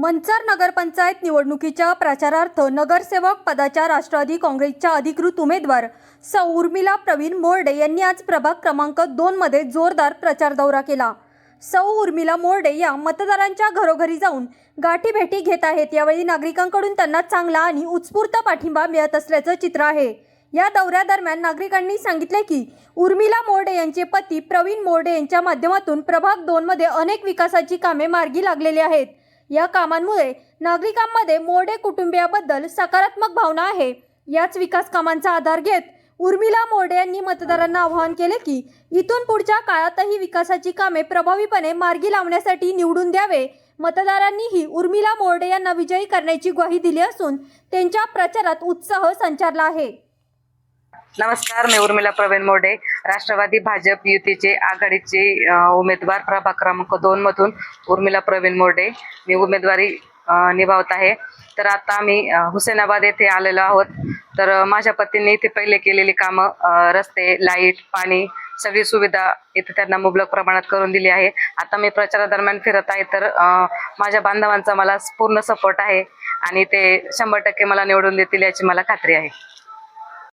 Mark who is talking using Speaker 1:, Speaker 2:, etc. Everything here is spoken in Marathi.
Speaker 1: मंचर नगरपंचायत निवडणुकीच्या प्रचारार्थ नगरसेवक पदाच्या राष्ट्रवादी काँग्रेसच्या अधिकृत उमेदवार सौ उर्मिला प्रवीण मोर्डे यांनी आज प्रभाग क्रमांक दोनमध्ये जोरदार प्रचार दौरा केला. सौ उर्मिला मोर्डे या मतदारांच्या घरोघरी जाऊन गाठीभेटी घेत आहेत. यावेळी नागरिकांकडून त्यांना चांगला आणि उत्स्फूर्त पाठिंबा मिळत असल्याचं चित्र आहे. या दौऱ्यादरम्यान नागरिकांनी सांगितले की उर्मिला मोर्डे यांचे पती प्रवीण मोर्डे यांच्या माध्यमातून प्रभाग दोनमध्ये अनेक विकासाची कामे मार्गी लागलेली आहेत. या कामांमुळे नागरिकांमध्ये मोर्डे कुटुंबियाबद्दल सकारात्मक भावना आहे. याच विकास कामांचा आधार घेत उर्मिला मोर्डे यांनी मतदारांना आवाहन केले की इथून पुढच्या काळातही विकासाची कामे प्रभावीपणे मार्गी लावण्यासाठी निवडून द्यावे. मतदारांनीही उर्मिला मोर्डे यांना विजयी करण्याची ग्वाही दिली असून त्यांच्या प्रचारात उत्साह संचारला आहे.
Speaker 2: नमस्कार मी उर्मिला प्रवीण मोडे. राष्ट्रवादी भाजप युतीचे आघाडीचे उमेदवार प्रभाग क्रमांक दोन मधून उर्मिला प्रवीण मोडे. मी उमेदवारी निभावत आहे. तर आता मी हुसेनाबाद येथे आलेलो आहोत. तर माझ्या पतींनी इथे पहिले केलेली कामं रस्ते लाइट पाणी सगळी सुविधा इथे त्यांना मुबलक प्रमाणात करून दिली आहे. आता मी प्रचारादरम्यान फिरत आहे. तर माझ्या बांधवांचा मला पूर्ण सपोर्ट आहे आणि ते शंभर टक्के मला निवडून देतील याची मला खात्री आहे.